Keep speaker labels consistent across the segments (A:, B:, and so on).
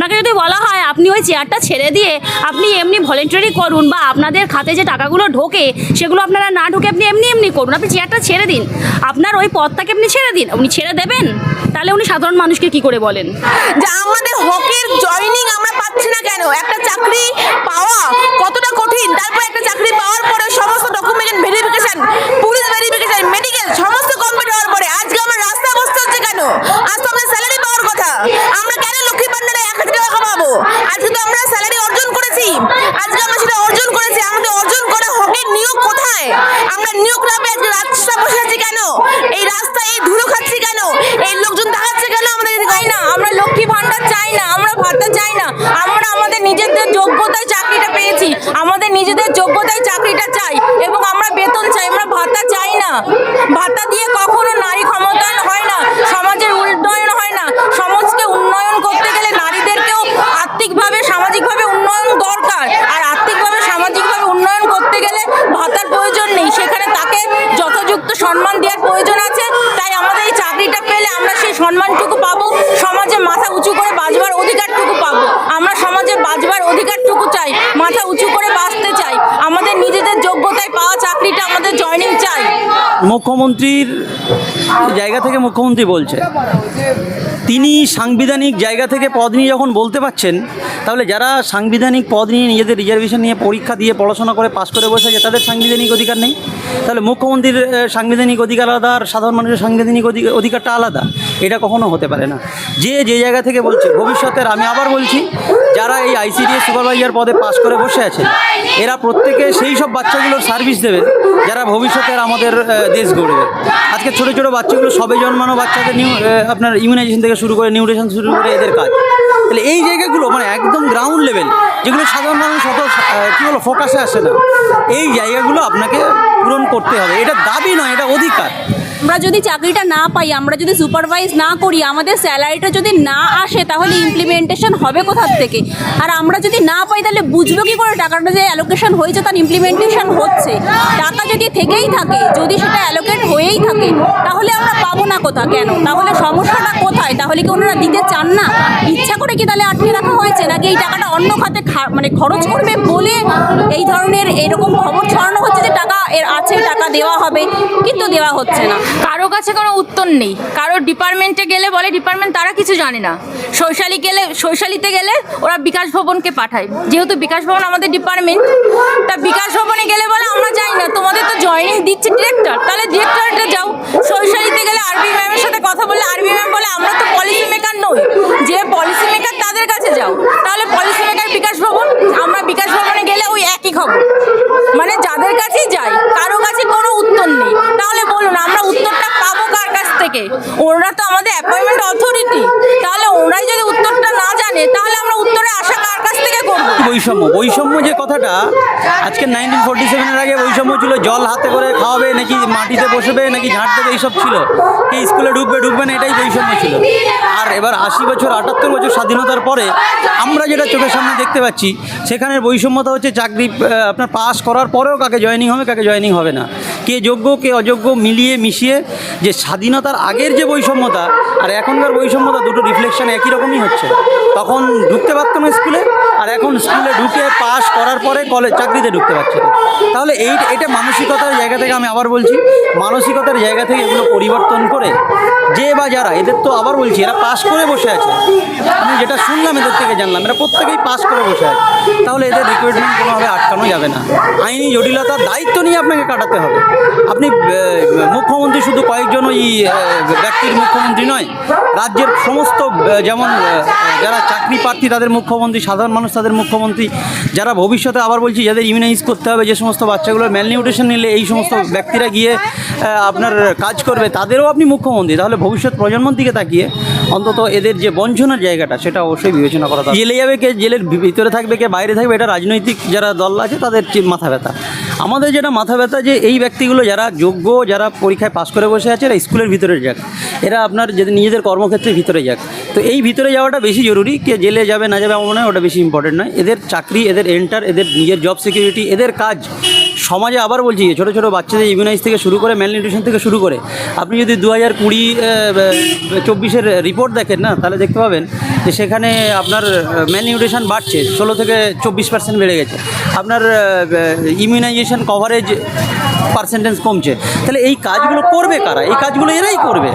A: আপনাকে যদি বলা হয় আপনি ওই চেয়ারটা ছেড়ে দিয়ে আপনি এমনি ভলেন্টারি করুন বা আপনাদের খাতে যে টাকাগুলো ঢোকে সেগুলো আপনারা না ঢোকে আপনি এমনি এমনি করুন। আপনি চেয়ারটা ছেড়ে দিন। আপনার ওই পথটাকে আপনি ছেড়ে দিন। উনি ছেড়ে দেবেন? তাহলে উনি সাধারণ মানুষকে কি করে বলেন?
B: যে আমাদের হকের জয়নিং আমরা পাচ্ছি না কেন? একটা চাকরি পাওয়া কতটা কঠিন? তারপর একটা চাকরি পাওয়ার পরে সমস্ত document verification police verification medical সমস্ত কমপ্লিট হওয়ার পরে আজকে আমরা রাস্তায় বসতে হচ্ছে কেন আজ তো আমাদের স্যালারি পাওয়ার কথা আমরা কেন লক্ষ্মী ভান্ডারে এক হাজার টাকা পাবো আজকে তো আমরা স্যালারি অর্জন করেছি আজকে আমরা সেটা অর্জন করেছি আমাদের অর্জন করা হকের নিয়োগ কোথায় আমরা নিয়োগ না পেয়ে আজকে রাস্তায় বসে আছি কেন এই রাস্তায় এই ধুলো খাচ্ছি কেন এই লোকজন দেখাচ্ছে কেন আমাদের চাই না আমরা লক্ষ্মী ভান্ডার চাই না আমরা ভাতা চাই না আমরা আমাদের নিজেদের যোগ্যতায় চাকরিটা পেয়েছি। আমাদের নিজেদের যোগ্যতায় চাকরিটা চাই এবং আমরা বেতন চাই, আমরা ভাতা চাই না। ভাতা দিয়ে কখনো নারী ক্ষমতায়ন হয় না, সমাজের উন্নয়ন হয় না। সমাজকে উন্নয়ন করতে গেলে নারীদেরকেও আর্থিকভাবে, সামাজিকভাবে উন্নয়ন দরকার। আর আর্থিকভাবে, সামাজিকভাবে উন্নয়ন করতে গেলে ভাতার প্রয়োজন নেই। সেখানে তাকে যথাযুক্ত সম্মান দেওয়ার প্রয়োজন আছে। তাই আমাদের এই চাকরিটা পেলে আমরা সেই সম্মানটুকু পাবো। সমাজে মাথা উঁচু করে বাঁচবার অধিকারটুকু পাবো আমরা সমাজে বাঁচবার অধিকারটুকু চাই মাথা উঁচু করে বাঁচতে
C: মুখ্যমন্ত্রীর জায়গা থেকে মুখ্যমন্ত্রী বলছে তিনি সাংবিধানিক জায়গা থেকে পদ নিয়ে যখন বলতে পারছেন, তাহলে যারা সাংবিধানিক পদ নিয়ে নিজেদের রিজার্ভেশন নিয়ে পরীক্ষা দিয়ে পড়াশোনা করে পাশ করে বসে আছে, তাদের সাংবিধানিক অধিকার নেই? তাহলে মুখ্যমন্ত্রীর সাংবিধানিক অধিকার আলাদা, আর সাধারণ মানুষের সাংবিধানিক অধি- অধিকারটা আলাদা। এটা কখনো হতে পারে না। যে যে জায়গা থেকে বলছে, ভবিষ্যতের, আমি আবার বলছি, যারা এই আইসিডিএস সুপারভাইজার পদে পাশ করে বসে আছেন এরা প্রত্যেকে সেই সব বাচ্চাগুলোর সার্ভিস দেবেন যারা ভবিষ্যতের আমাদের দেশ গড়বে আজকে ছোটো ছোটো বাচ্চাগুলো সবে জন্মানো বাচ্চাদের নিউ আপনার ইমিউনাইজেশন থেকে শুরু করে নিউট্রিশন শুরু করে এদের কাজ। তাহলে এই জায়গাগুলো মানে একদম গ্রাউন্ড লেভেল যেগুলো সাধারণ মানুষ অত কী বলো ফোকাসে আসে না। এই জায়গাগুলো আপনাকে পূরণ করতে হবে। এটা দাবি নয়, এটা অধিকার।
A: আমরা যদি চাকরিটা না পাই, আমরা যদি সুপারভাইজ না করি, আমাদের স্যালারিটা যদি না আসে, তাহলে ইমপ্লিমেন্টেশন হবে কোথার থেকে? আর আমরা যদি না পাই, তাহলে বুঝব কি করে টাকাটা যে অ্যালোকেশন হয়েছে, তার ইমপ্লিমেন্টেশন হচ্ছে? টাকা যদি থেকেই থাকে, যদি সেটা অ্যালোকেট হয়েই থাকে, তাহলে আমরা পাবো না কোথা, কেন? তাহলে সমস্যাটা কোথায়? তাহলে কি ওনারা দিতে চান না? ইচ্ছা করে কি তাহলে আটকে রাখা হয়েছে? নাকি এই টাকাটা অন্য খাতে মানে খরচ করবে বলে এই ধরনের এরকম খবর ছড়ানো হচ্ছে যে টাকা এর আছে, টাকা দেওয়া হবে, কিন্তু দেওয়া হচ্ছে না?
D: কারও কাছে কোনো উত্তর নেই। কারও ডিপার্টমেন্টে গেলে বলে ডিপার্টমেন্ট তারা কিছু জানে না। শৈশালী গেলে শৈশালীতে গেলে ওরা বিকাশ ভবনকে পাঠায়। যেহেতু বিকাশ ভবন আমাদের ডিপার্টমেন্ট তা বিকাশ ভবনে গেলে বলে, আমরা যাই না, তোমাদের তো জয়েনিং দিচ্ছে ডিরেক্টর তাহলে ডিরেক্টরেটে যাও। শৈশালীতে গেলে আরবি ম্যামের সাথে কথা বললে, আরবি ম্যাম বলে, আমরা তো পলিসি মেকার নই। যে পলিসি মেকার তাদের কাছে যাও। তাহলে পলিসি মেকার বিকাশ ভবন, আমরা বিকাশ ভবনে গেলে ওই একই খবর। মানে যাদের কাছেই যাই কাছে কোনো উত্তর নেই তাহলে বলুন আমরা উত্তরটা পাবো কার কাছ থেকে। ওরা তো আমাদের অ্যাপয়েন্টমেন্ট অথরিটি তাহলে ওরাই যদি উত্তরটা না জানে, তাহলে আমরা উত্তরে আশা কার কাছ থেকে করব?
C: বৈষম্য। বৈষম্য যে কথাটা, আজকে নাইনটিন ফোর্টি সেভেনের আগে বৈষম্য ছিল, জল হাতে করে খাওয়াবে, নাকি মাটিতে বসবে, নাকি ঝাঁট দেবে, এইসব ছিল। কে স্কুলে ঢুকবে ঢুকবে না, এটাই বৈষম্য ছিল। আর এবার আশি বছর, আটাত্তর বছর স্বাধীনতার পরে আমরা যেটা চোখের সামনে দেখতে পাচ্ছি সেখানের বৈষম্যতা হচ্ছে চাকরি আপনার পাস করার পরেও কাকে জয়েনিং হবে, কাকে জয়েনিং হবে না। কে যোগ্য, কে অযোগ্য, মিলিয়ে, মিশিয়ে, যে স্বাধীনতার আগের যে বৈষম্যতা আর এখনকার বৈষম্যতা দুটো রিফ্লেকশন একই রকমই হচ্ছে। তখন ঢুকতে পারতাম স্কুলে আর এখন স্কুলে ঢুকে পাস করার পরে কলেজ চাকরিতে ঢুকতে পারছে না। তাহলে এই এটা মানসিকতার জায়গা থেকে আমি আবার বলছি, মানসিকতার জায়গা থেকে এগুলো পরিবর্তন করে যে বা যারা, এদের তো আবার বলছি, এরা পাস করে বসে আছে। আমি যেটা শুনলাম এদের থেকে জানলাম, এরা প্রত্যেকেই পাস করে বসে আছে। তাহলে এদের রিক্রুটমেন্ট কোনোভাবে আটকানো যাবে না। আইনি জটিলতার দায়িত্ব নিয়ে আপনাকে কাটাতে হবে। আপনি মুখ্যমন্ত্রী শুধু কয়েকজন ওই ব্যক্তির মুখ্যমন্ত্রী নয়, রাজ্যের সমস্ত যেমন যারা চাকরি প্রার্থী, তাদের মুখ্যমন্ত্রী, সাধারণ মানুষ, তাদের মুখ্যমন্ত্রী, যারা ভবিষ্যতে আবার বলছি, যাদের ইমিউনাইজ করতে হবে, যে সমস্ত বাচ্চাগুলোর ম্যালনিউট্রিশন নিলে এই সমস্ত ব্যক্তিরা গিয়ে আপনার কাজ করবে, তাদেরও আপনি মুখ্যমন্ত্রী। তাহলে ভবিষ্যৎ প্রজন্মের দিকে তাকিয়ে অন্তত এদের যে বঞ্চনার জায়গাটা, সেটা অবশ্যই বিবেচনা করা। জেলে যাবে কে? জেলের ভিতরে থাকবে কে? বাইরে থাকবে? এটা রাজনৈতিক যারা দল আছে, তাদের মাথা ব্যথা। আমাদের যেটা মাথা ব্যথা যে এই ব্যক্তিগুলো যারা যোগ্য, যারা পরীক্ষায় পাশ করে বসে আছে, এরা স্কুলের ভিতরে যাক। এরা আপনার যদি নিজেদের কর্মক্ষেত্রের ভিতরে যাক। তো এই ভিতরে যাওয়াটা বেশি জরুরি, কে জেলে যাবে না যাবে আমার মনে হয় ওটা বেশি ইম্পর্টেন্ট নয়। এদের চাকরি, এদের এন্টার এদের নিজের জব সিকিউরিটি এদের কাজ সমাজে আবার বলছি ছোটো ছোটো বাচ্চাদের ইমিউনাইজ থেকে শুরু করে ম্যালনিউট্রিশন থেকে শুরু করে। আপনি যদি দু হাজার কুড়ি চব্বিশের রিপোর্ট দেখেন না, তাহলে দেখতে পাবেন যে সেখানে আপনার ম্যালনিউট্রিশন বাড়ছে, ষোলো থেকে চব্বিশ পার্সেন্ট বেড়ে গেছে। আপনার ইমিউনাইজেশন কভারেজ পার্সেন্টেজ কমছে। তাহলে এই কাজগুলো করবে কারা? এই কাজগুলো এরাই করবে।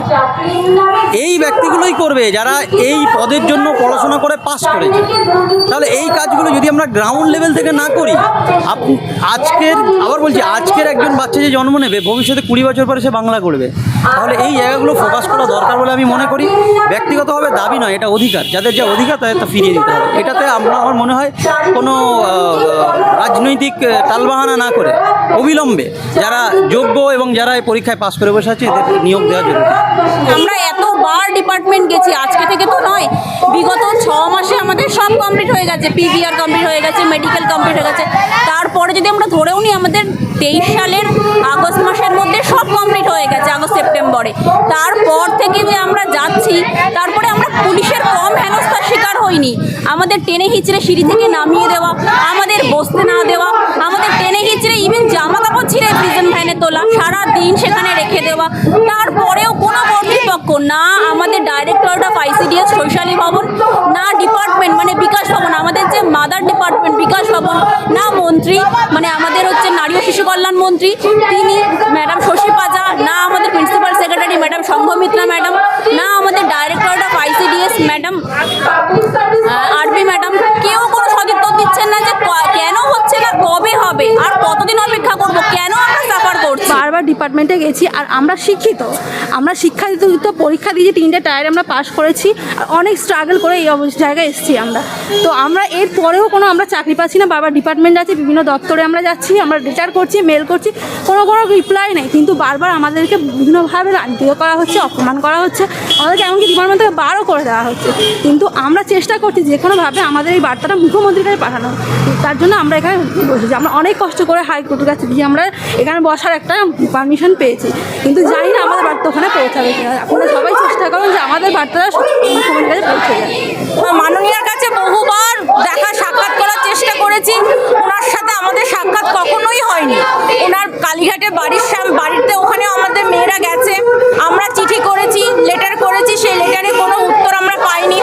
C: এই ব্যক্তিগুলোই করবে যারা এই পদের জন্য পড়াশোনা করে পাস করেছে। তাহলে এই কাজগুলো যদি আমরা গ্রাউন্ড লেভেল থেকে না করি আজকের আবার বলছি আজকের একজন বাচ্চা যে জন্ম নেবে ভবিষ্যতে কুড়ি বছর পরে সে বাংলা করবে। তাহলে এই জায়গাগুলো ফোকাস করা দরকার বলে আমি মনে করি। ব্যক্তিগতভাবে দাবি নয় এটা অধিকার। যাদের যা অধিকার তাদের তা ফিরিয়ে দিতে হবে। এটাতে আমরা আমার মনে হয় কোনো রাজনৈতিক আহ, টালবাহানা না করে অবিলম্বে যারা যোগ্য এবং যারা এই পরীক্ষায় পাস করে বসে আছে এদের নিয়োগ দেওয়া জরুরি।
A: আমরা এতবার ডিপার্টমেন্ট গেছি, আজকে থেকে তো নয়। বিগত ছ মাসে আমাদের সব কমপ্লিট হয়ে গেছে পিভিআর কমপ্লিট হয়ে গেছে মেডিকেল কমপ্লিট হয়ে গেছে। তারপরে যদি আমরা ধরেও নিই, আমাদের তেইশ সালের আগস্ট মাসের মধ্যে সব কমপ্লিট হয়ে গেছে, আগস্ট, সেপ্টেম্বরে। তারপর থেকে যে আমরা যাচ্ছি, তারপরে আমরা পুলিশের কম হেনস্থার শিকার হইনি আমাদের টেনে হিচড়ে সিঁড়ি থেকে নামিয়ে দেওয়া, আমাদের বসতে না দেওয়া, আমাদের টেনে হিচড়ে ইভেন জামা কাপড় ছিঁড়ে প্রিজন ভ্যানে তোলা সারা দিন সেখানে রেখে দেওয়া, তারপরেও কোনো কর্তৃপক্ষ, না আমাদের ডাইরেক্টরেট অফ আইসিডিএস শৈশালী ভবন, না ডিপার্টমেন্ট মানে বিকাশ ভবন, আমাদের যে মাদার ডিপার্টমেন্ট বিকাশ ভবন, না মন্ত্রী মানে আমাদের হচ্ছে নারী ও শিশু কল্যাণ মন্ত্রী, তিনি ম্যাডাম শশী পাজা, না আমাদের principal secretary madam Sanghamitra madam না, আমাদের directorate of ICDS madam R B madam কেউ কোনো সদিত্ব দিচ্ছেন না যে কেন হচ্ছে না, কবে হবে, আর কতদিন অপেক্ষা করব, কেন
E: বারবার ডিপার্টমেন্টে গেছি আর আমরা শিক্ষিত। আমরা শিক্ষাদিত পরীক্ষা দিয়ে তিনটে টায়ারে আমরা পাশ করেছি, আর অনেক স্ট্রাগল করে এই জায়গায় এসেছি আমরা। তো আমরা এর পরেও কোনো আমরা চাকরি পাচ্ছি না, বারবার ডিপার্টমেন্ট আছে বিভিন্ন দপ্তরে আমরা যাচ্ছি, আমরা লেটার করছি মেল করছি, কোনো কোনো রিপ্লাই নেই। কিন্তু বারবার আমাদেরকে বিভিন্নভাবে লাঞ্ছিত করা হচ্ছে, অপমান করা হচ্ছে, আমাদেরকে এমনকি ডিপার্টমেন্ট থেকে বারও করে দেওয়া হচ্ছে। কিন্তু আমরা চেষ্টা করছি যে কোনোভাবে আমাদের এই বার্তাটা মুখ্যমন্ত্রীর কাছে পাঠানো তার জন্য আমরা এখানে বসেছি। আমরা অনেক কষ্ট করে হাইকোর্টের কাছে গিয়ে আমরা এখানে বসার একটা পারমিশন পেয়েছি। কিন্তু জানি না আমাদের বার্তা ওখানে পৌঁছাবে আপনারা সবাই চেষ্টা করুন যে আমাদের বার্তাটা মুখ্যমন্ত্রীর কাছে পৌঁছে যায়
D: মাননীয়ার কাছে বহুবার দেখা সাক্ষাৎ করার চেষ্টা করেছি। ওনার সাথে আমাদের সাক্ষাৎ কখনোই হয়নি। ওনার কালীঘাটে বাড়ির সাম বাড়িতে ওখানেও আমাদের মেয়েরা গেছে। আমরা চিঠি করেছি লেটার করেছি। সেই লেটারে কোনো উত্তর আমরা পাইনি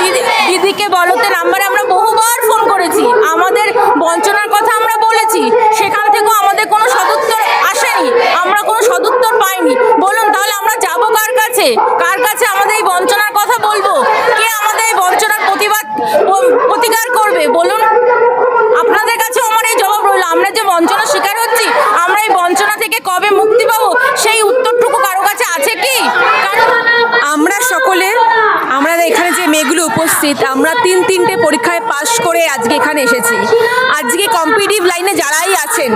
D: দিদি দিদিকে বলতে নাম্বারে আমরা বহুবার ফোন করেছি আমাদের বঞ্চনার কথা আমরা বলেছি সেখান থেকেও আমাদের কোনো সদুত্তর আসেনি আমরা কোনো সদুত্তর পাইনি বলুন তাহলে আমরা যাব কার কাছে কার কাছে আমাদের এই বঞ্চনার কথা বলব কে আমাদের এই বঞ্চনার প্রতিবাদ প- প্রতিকার করবে বলুন আপনাদের কাছে আমার এই জবাব রইল আমরা যে বঞ্চনার শিকার হচ্ছি আমরা এই বঞ্চনা থেকে কবে মুক্তি পাবো সেই উত্তরটুকু কারও কাছে আছে কি কারণ
B: আমরা সকলে আমরা এখানে যে মেয়েগুলো উপস্থিত আমরা তিন তিনটে পরীক্ষায় পাশ করে আজকে এখানে এসেছি। আজকে কম্পিটিভ লাইনে যারাই আছেন,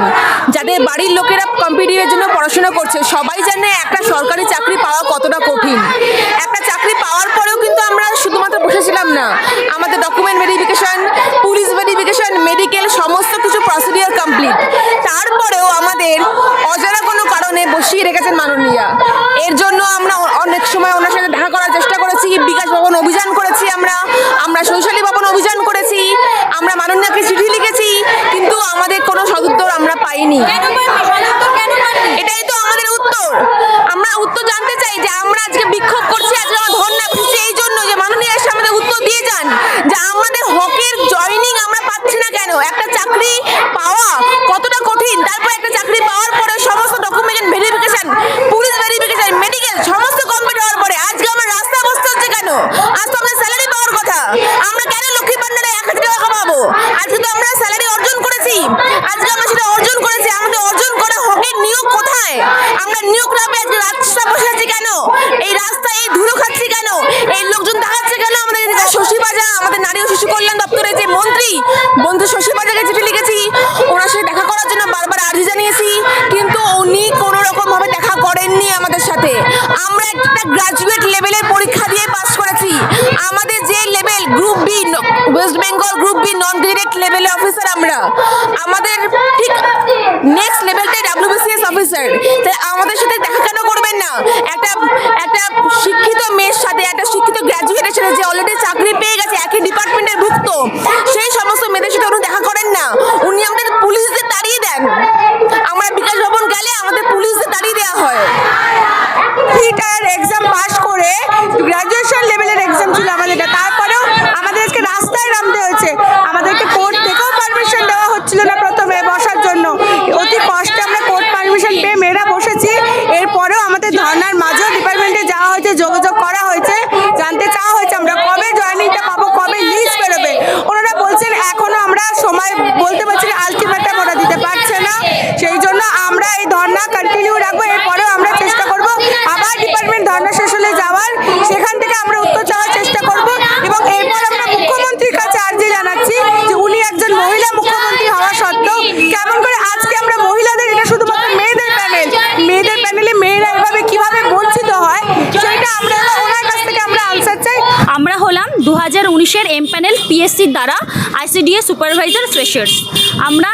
B: যাদের বাড়ির লোকেরা কম্পিটিভের জন্য পড়াশোনা করছে, সবাই জানে একটা সরকারি চাকরি পাওয়া কতটা কঠিন। একটা চাকরি পাওয়ার পরেও কিন্তু আমরা শুধুমাত্র বসেছিলাম না, আমাদের document verification police verification medical সমস্ত কিছু প্রসিডিওর কমপ্লিট তারপরেও আমাদের অজানা কোনো কারণে বসিয়ে রেখেছেন মাননীয়া। এর জন্য আমরা অনেক সময় ওনার সাথে আমরা শৈশালী ভবন অভিযান করেছি আমরা মাননীয়াকে চিঠি লিখেছি কিন্তু আমাদের কোনো সদুত্তর আমরা পাইনি? এটাই তো আমাদের উত্তর। আমরা উত্তর জানতে চাই যে আমরা আজকে বিক্ষোভ করছি আজকে আমরা ধর্ণা বসেছি এই জন্য যে মাননীয় এসে আমাদের উত্তর দিয়ে যান যে আমাদের হকের জয়নিং আমরা পাচ্ছি না কেন একটা চাকরি পাওয়া কতটা কঠিন তারপর একটা চাকরি পাওয়ার পরে সমস্ত document verification police verification medical সমস্ত কমপ্লিট হওয়ার পরে আজকে আমরা রাস্তা বসতে হচ্ছে কেন আজ তো আমাদের স্যালারি পাওয়ার কথা আমরা কেন লক্ষ্মী ভান্ডারে এক হাজার টাকা পাবো আজকে তো আমরা স্যালারি অর্জন করেছি আজকে আমরা সেটা অর্জন করেছি আমাদের অর্জন করে হকের নিয়োগ কোথায় আমরা নিয়োগ না পেয়ে রাস্তা বসে কেন? এই রাস্তায় এই ধুলো খাচ্ছি কেন? এই লোকজন দেখাচ্ছে কেন? আমাদের? শশী বাজা আমাদের নারী ও শিশু কল্যাণ দপ্তরের যে মন্ত্রী মন্ত্রী শশী বাজাকে চিঠি লিখেছি। ওনার সাথে দেখা করার জন্য বারবার আর্জি জানিয়েছি, কিন্তু উনি কোনো রকম ভাবে দেখা করেননি আমাদের সাথে। আমরা একটা গ্রাজুয়েট লেভেলের পরীক্ষা দিয়ে পাস করেছি। আমাদের যে level group B West Bengal group B non graded লেভেলের অফিসার আমরা। সময় বলতে পারছি না আলটিমেটাম ওরা দিতে পারছে না। সেই জন্য আমরা এই ধর্না কন্টিনিউ রাখব, এরপরেও আমরা চেষ্টা করব আবার ডিপার্টমেন্ট ধর্না শেষ হলে যাওয়ার। সেখান থেকে আমরা উত্তর চাওয়ার চেষ্টা করব এবং এরপর আমরা মুখ্যমন্ত্রীর কাছে আর্জি জানাচ্ছি যে উনি একজন মহিলা মুখ্যমন্ত্রী হওয়া সত্ত্বেও কেমন করে আজকে আমরা মহিলাদের, এটা শুধুমাত্র মেয়েদের প্যানেল মেয়েদের প্যানেলে মেয়েরা এভাবে কীভাবে বঞ্চিত হয়, সেটা আমরা ওনার কাছ থেকে আমরা আনসার চাই।
A: আমরা হলাম দু হাজার উনিশের এম প্যানেল পিএসসির দ্বারা। আইসিডিএস সুপারভাইজার ফ্রেশার্স আমরা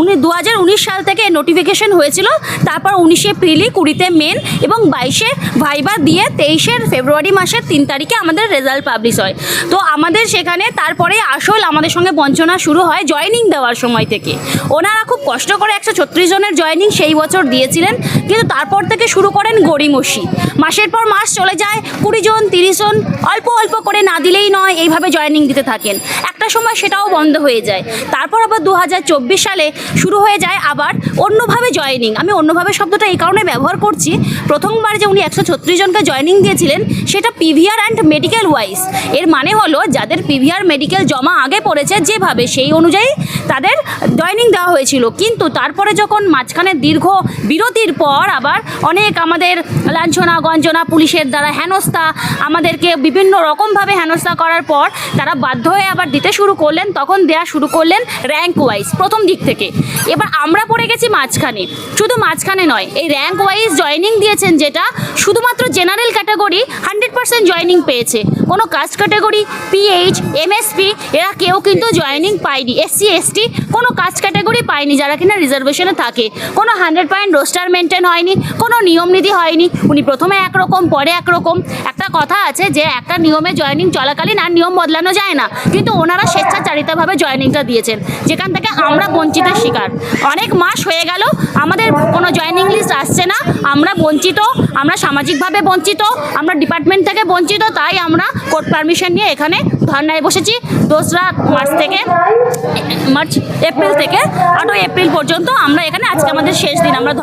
A: উনি দু হাজার উনিশ সাল থেকে নোটিফিকেশন হয়েছিল, তারপর উনিশে এপ্রিলই কুড়িতে মেন এবং বাইশে ভাইবা দিয়ে তেইশের ফেব্রুয়ারি মাসের তিন তারিখে আমাদের রেজাল্ট পাবলিশ হয়। তো আমাদের সেখানে তারপরে আসল আমাদের সঙ্গে বঞ্চনা শুরু হয় জয়নিং দেওয়ার সময় থেকে। ওনারা খুব কষ্ট করে একশো ছত্রিশ জনের জয়নিং সেই বছর দিয়েছিলেন, কিন্তু তারপর থেকে শুরু করেন গড়িমসি। মাসের পর মাস চলে যায়, কুড়ি জন, তিরিশ জন, অল্প অল্প করে না দিলেই নয়, এইভাবে জয়নিং দিতে থাকেন। একটা সময় সেটাও বন্ধ হয়ে যায়। তারপর আবার দু হাজার চব্বিশ সালে শুরু হয়ে যায় আবার অন্যভাবে জয়নিং। আমি অন্যভাবে শব্দটা এই কারণে ব্যবহার করছি। প্রথমবার যে উনি একশো ছত্রিশ জনকে জয়নিং দিয়েছিলেন, সেটা পিভিআর অ্যান্ড মেডিকেল ওয়াইজ। এর মানে হলো যাদের পিভিআর মেডিকেল জমা আগে পড়েছে যেভাবে, সেই অনুযায়ী তাদের জয়নিং দেওয়া হয়েছিল। কিন্তু তারপরে যখন মাঝখানে দীর্ঘ বিরতির পর আবার অনেক আমাদের লাঞ্ছনা, গঞ্জনা, পুলিশের দ্বারা হেনস্থা, আমাদেরকে বিভিন্ন রকমভাবে হেনস্থা করার পর তারা বাধ্য হয়ে আবার দিতে শুরু করলেন। তখন দেয়া শুরু করলেন র্যাঙ্ক ওয়াইজ প্রথম দিক থেকে। এবার আমরা পড়ে গেছি মাঝখানে। শুধু মাঝখানে নয়, এই র্যাঙ্ক ওয়াইজ জয়নিং দিয়েছেন যেটা শুধুমাত্র general category hundred percent joining পেয়েছে। কোনো কাস্ট ক্যাটাগরি পিএইচ এমএসপি এরা কেউ কিন্তু জয়নিং পায়নি। এসসি এসটি কোনো কাস্ট ক্যাটাগরি পায়নি যারা কিনা রিজার্ভেশনে থাকে। কোনো হান্ড্রেড পয়েন্ট রোস্টার মেনটেন হয়নি, কোনো নিয়ম নীতি হয়নি। উনি প্রথমে একরকম, পরে একরকম। একটা কথা আছে যে একটা নিয়মে জয়নিং চলাকালীন আর নিয়ম বদলানো যায় না। কিন্তু ওনারা স্বেচ্ছাচারিতভাবে জয়নিংটা দিয়েছেন, যেখান থেকে আমরা বঞ্চিতের শিকার। অনেক মাস হয়ে গেল, আমাদের কোনো জয়নিং লিস্ট আসছে না। আমরা বঞ্চিত, আমরা সামাজিকভাবে বঞ্চিত, আমরা ডিপার্টমেন্ট থেকে বঞ্চিত, তাই আমরা কোর্ট পারমিশন নিয়ে এখানে ধর্নায় বসেছি। দোসরা মার্চ থেকে, মার্চ, এপ্রিল থেকে, আটই এপ্রিল পর্যন্ত আমরা এখানে, আজকে আমাদের শেষ দিন, আমরা